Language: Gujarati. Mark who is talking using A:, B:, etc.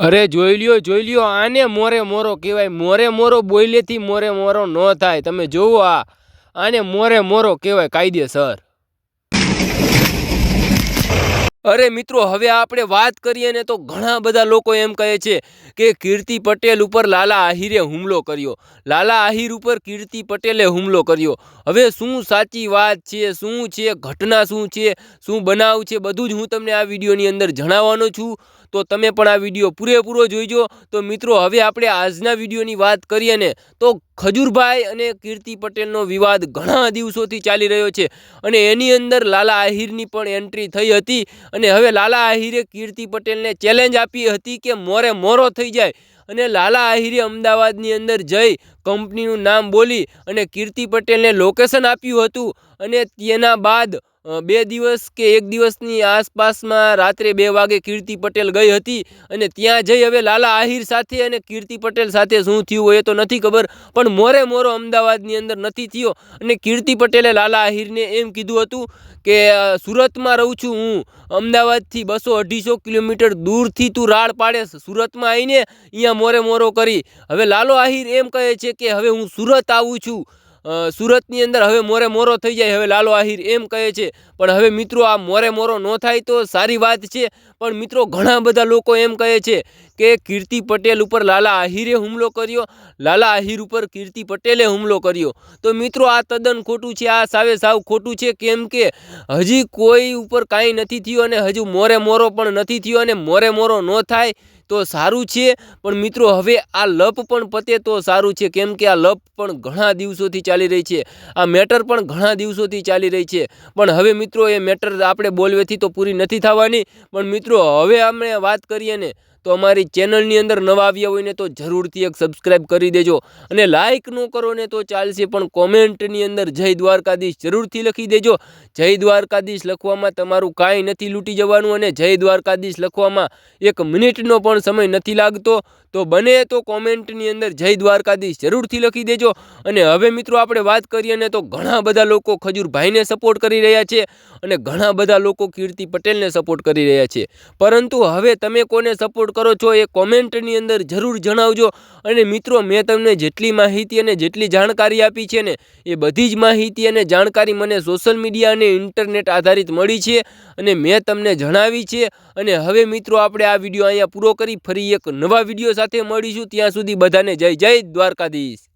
A: અરે જોઈ લ્યો જોઈ લ્યો, આને મોરે મોરો કહેવાય. મોરે મોરો બોયલેથી મોરે મોરો ન થાય. તમે જોવો આ. આને મોરે મોરો કહેવાય કાયદેસર. અરે મિત્રો, હવે આપણે વાત કરીએ ને તો ઘણા બધા લોકો એમ કહે છે કે કીર્તિ પટેલ ઉપર લાલા આહિરે હુમલો કર્યો. લાલા આહિર ઉપર કીર્તિ પટેલે હુમલો કર્યો. હવે શું સાચી વાત છે? શું છે? ઘટના શું છે? શું બનાવ છે? બધું જ હું તમને આ વિડીયોની અંદર જણાવવાનો છું. તો તમે પણ આ વીડિયો પૂરેપૂરો જોઈજો. તો મિત્રો, હવે આપણે આજના વિડીયોની વાત કરીએ ને, તો ખજૂરભાઈ અને કીર્તિ પટેલનો વિવાદ ઘણા દિવસોથી ચાલી રહ્યો છે અને એની અંદર લાલા આહિરની પણ એન્ટ્રી થઈ હતી અને હવે લાલા આહિરે કીર્તિ પટેલને ચેલેન્જ આપી હતી કે મોરે મોરો થઈ જાય. અને લાલા આહિરે અમદાવાદની અંદર જઈ કંપનીનું નામ બોલી અને કીર્તિ પટેલને લોકેશન આપ્યું હતું. અને તેના બાદ બે દિવસ કે એક દિવસની આસપાસમાં રાત્રે બે વાગે કીર્તિ પટેલ ગઈ હતી અને ત્યાં જઈ હવે લાલા આહિર સાથે અને કીર્તિ પટેલ સાથે શું થયું હોય એ તો નથી ખબર, પણ મોરે મોરો અમદાવાદની અંદર નથી થયો. અને કીર્તિ પટેલે લાલા આહિરને એમ કીધું હતું કે સુરતમાં રહું છું હું. અમદાવાદથી બસો અઢીસો કિલોમીટર દૂરથી તું રાડ પાડે સુરતમાં આવીને અહીંયા મોરે મોરો કરી. હવે લાલો આહિર એમ કહે છે કે હવે હું સુરત આવું છું. સુરતની અંદર હવે મોરે મોરો થઈ જાય, હવે લાલો આહિર એમ કહે છે. પણ હવે મિત્રો આ મોરે મોરો ન થાય તો સારી વાત છે. પણ મિત્રો ઘણા બધા લોકો એમ કહે છે કે કીર્તિ પટેલ ઉપર લાલા આહિરે હુમલો કર્યો. લાલા આહિર ઉપર કીર્તિ પટેલે હુમલો કર્યો. તો મિત્રો આ તદ્દન ખોટું છે, આ સાવે સાવ ખોટું છે, કેમ કે હજી કોઈ ઉપર કાંઈ નથી થયું અને હજુ મોરે મોરો પણ નથી થયો અને મોરે મોરો ન થાય. તો સારું છે. પણ મિત્રો, હવે આ લપ પણ પતે તો સારું છે. કેમ કે આ લપ પણ ઘણા દિવસોથી ચાલી રહી છે. આ મેટર પણ ઘણા દિવસોથી ચાલી રહી છે. પણ હવે મિત્રો, એ મેટર આપણે બોલવેથી તો પૂરી નથી થવાની. પણ મિત્રો, હવે આપણે વાત કરીએ ને તો અમારી ચેનલની અંદર નવા આવ્યા હોય ને તો જરૂરથી એક સબસ્ક્રાઈબ કરી દેજો અને લાઇક ન કરો ને તો ચાલશે પણ કોમેન્ટની અંદર જય દ્વારકાધીશ જરૂરથી લખી દેજો. જય દ્વારકાધીશ લખવામાં તમારું કાંઈ નથી લૂંટી જવાનું અને જય દ્વારકાધીશ લખવામાં એક મિનિટનો પણ સમય નથી લાગતો. તો બને તો કોમેન્ટની અંદર જય દ્વારકાધીશ જરૂરથી લખી દેજો. અને હવે મિત્રો આપણે વાત કરીએ ને તો ઘણા બધા લોકો ખજૂરભાઈને સપોર્ટ કરી રહ્યા છે અને ઘણા બધા લોકો કીર્તિ પટેલને સપોર્ટ કરી રહ્યા છે. પરંતુ હવે તમે કોને સપોર્ટ કરો છો એ કોમેન્ટની અંદર જરૂર જણાવજો. અને મિત્રો, મેં તમને જેટલી માહિતી અને જેટલી જાણકારી આપી છે ને, એ બધી જ માહિતી અને જાણકારી મને સોશિયલ મીડિયા અને ઇન્ટરનેટ આધારિત મળી છે અને મેં તમને જણાવી છે. અને હવે મિત્રો, આપણે આ વીડિયો અહીંયા પૂરો કરી ફરી એક નવા વીડિયો સાથે મળીશું. ત્યાં સુધી બધાને જય જય દ્વારકાધીશ.